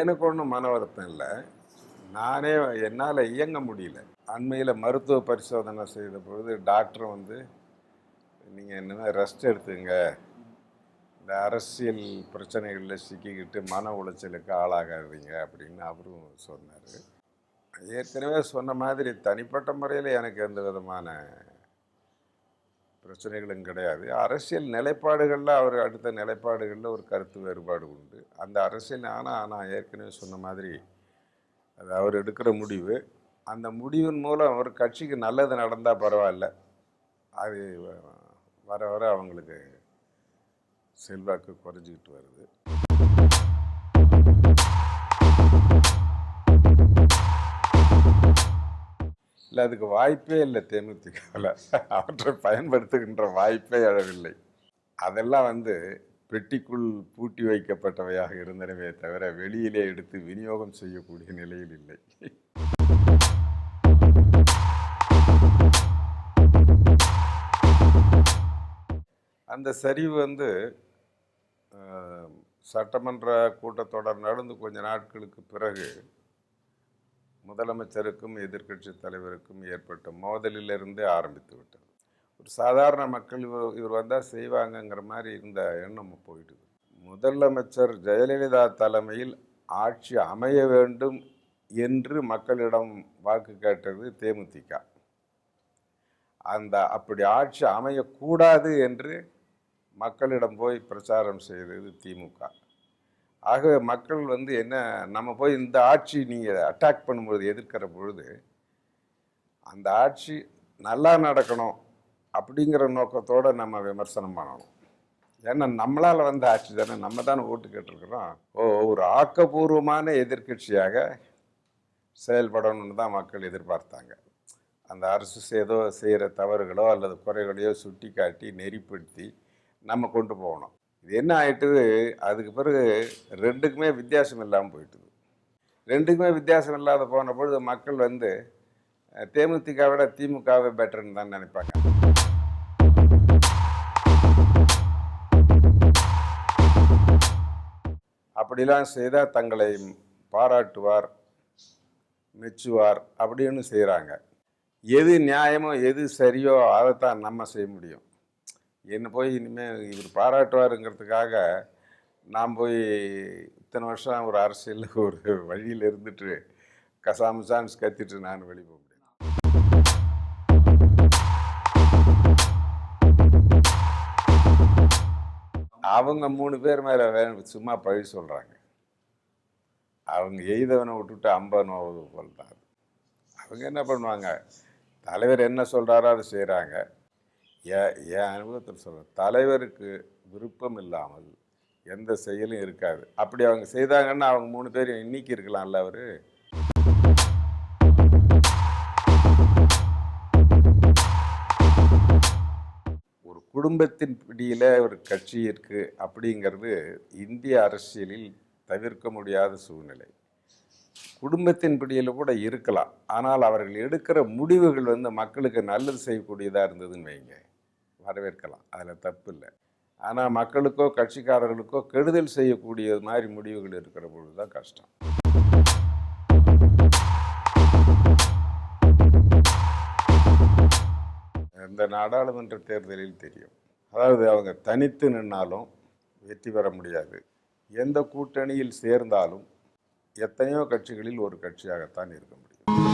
எனக்கு ஒன்றும் மன வருத்தம் இல்லை. நானே என்னால் இயங்க முடியல. அண்மையில் மருத்துவ பரிசோதனை செய்த பொழுது டாக்டர் வந்து நீங்கள் என்னென்ன ரெஸ்ட் எடுத்துங்க. இந்த அரசியல் பிரச்சனைகளில் சிக்கிக்கிட்டு மன உளைச்சலுக்கு ஆளாகாதீங்க. அப்படின்னு அவரும் சொன்னார். ஏற்கனவே சொன்ன மாதிரி தனிப்பட்ட முறையில் எனக்கு எந்த விதமான பிரச்சனைகளும் கிடையாது. அரசியல் நிலைப்பாடுகளில் அவர் அடுத்த நிலைப்பாடுகளில் ஒரு கருத்து வேறுபாடு உண்டு. அந்த அரசியல் ஆனால் நான் ஏற்கனவே சொன்ன மாதிரி அது அவர் எடுக்கிற முடிவு. அந்த முடிவின் மூலம் ஒரு கட்சிக்கு நல்லது நடந்தால் பரவாயில்ல. அது வ- வர வர அவங்களுக்கு செல்வாக்கு குறைஞ்சிக்கிட்டு வருது. இல்லை அதுக்கு வாய்ப்பே இல்லை தேமுதிகவில். அவற்றை பயன்படுத்துகின்ற வாய்ப்பே எழவில்லை. அதெல்லாம் வந்து பெட்டிக்குள் பூட்டி வைக்கப்பட்டவையாக இருந்தனவே தவிர வெளியிலே எடுத்து விநியோகம் செய்யக்கூடிய நிலையில் இல்லை. அந்த சரிவு வந்து சட்டமன்ற கூட்டத்தொடர் நடந்து கொஞ்ச நாட்களுக்கு பிறகு முதலமைச்சருக்கும் எதிர்க்கட்சி தலைவருக்கும் ஏற்பட்ட மோதலிலிருந்தே ஆரம்பித்து விட்டது. ஒரு சாதாரண மக்கள் இவர் இவர் வந்தால் செய்வாங்கங்கிற மாதிரி இருந்த எண்ணம் போயிடுது. முதலமைச்சர் ஜெயலலிதா தலைமையில் ஆட்சி அமைய வேண்டும் என்று மக்களிடம் வாக்கு கேட்டது தேமுதிக. அந்த அப்படி ஆட்சி அமையக்கூடாது என்று மக்களிடம் போய் பிரச்சாரம் செய்தது திமுக. ஆகவே மக்கள் வந்து என்ன நம்ம போய் இந்த ஆட்சி நீங்கள் அட்டாக் பண்ணும்பொழுது எதிர்க்கிற பொழுது அந்த ஆட்சி நல்லா நடக்கணும் அப்படிங்கிற நோக்கத்தோடு நம்ம விமர்சனம் பண்ணணும். ஏன்னா நம்மளால் வந்த ஆட்சி தானே நம்ம தானே ஓட்டு கேட்டிருக்கிறோம். ஓ ஒரு ஆக்கப்பூர்வமான எதிர்க்கட்சியாக செயல்படணும்னு தான் மக்கள் எதிர்பார்த்தாங்க. அந்த அரசு ஏதோ செய்கிற தவறுகளோ அல்லது குறைகளையோ சுட்டி காட்டி நெறிப்படுத்தி நம்ம கொண்டு போகணும். இது என்ன ஆயிட்டுது? அதுக்கு பிறகு ரெண்டுக்குமே வித்தியாசம் இல்லாமல் போயிட்டுது. ரெண்டுக்குமே வித்தியாசம் இல்லாத போன பொழுது மக்கள் வந்து தேமுதிகவிட விட திமுகவே பெட்டர்னு தான் நினைப்பாங்க. அப்படிலாம் செய்தால் தங்களை பாராட்டுவார் மெச்சுவார் அப்படின்னு செய்கிறாங்க எது நியாயமோ எது சரியோ அதைத்தான் நம்ம செய்ய முடியும். என்னை போய் இனிமேல் இவர் பாராட்டுவாருங்கிறதுக்காக நான் போய் இத்தனை வருஷம் ஒரு அரசியலில் ஒரு வழியில் இருந்துட்டு கசாமுசான்னு கத்திட்டு நான் வெளியே போக முடியும் அவங்க மூணு பேர் மேலே சும்மா பழி சொல்கிறாங்க அவங்க எய்தவனை விட்டுட்டு அம்பன் நோவது போல் தான். அவங்க என்ன பண்ணுவாங்க? தலைவர் என்ன சொல்கிறாரோ அதை செய்கிறாங்க என் அனுபவத்தில் சொல்கிறேன் தலைவருக்கு விருப்பம் இல்லாமல் எந்த செயலும் இருக்காது. அப்படி அவங்க செய்தாங்கன்னா அவங்க மூணு பேர் இன்னைக்கு இருக்கலாம்ல அவர்? ஒரு குடும்பத்தின் பிடியில் ஒரு கட்சி இருக்குது அப்படிங்கிறது இந்திய அரசியலில் தவிர்க்க முடியாத சூழ்நிலை. குடும்பத்தின் பிடியில் கூட இருக்கலாம். ஆனால் அவர்கள் எடுக்கிற முடிவுகள் வந்து மக்களுக்கு நல்லது செய்யக்கூடியதாக இருந்ததுன்னு வைங்க. வரவேற்கலாம். அதில் தப்பு இல்லை. ஆனால் மக்களுக்கோ கட்சிக்காரர்களுக்கோ கெடுதல் செய்யக்கூடிய மாதிரி முடிவுகள் இருக்கிற பொழுது தான் கஷ்டம். இந்த நாடாளுமன்ற தேர்தலில் தெரியும். அதாவது அவங்க தனித்து நின்னாலும் வெற்றி பெற முடியாது. எந்த கூட்டணியில் சேர்ந்தாலும் எத்தனையோ கட்சிகளில் ஒரு கட்சியாகத்தான் இருக்க முடியும்.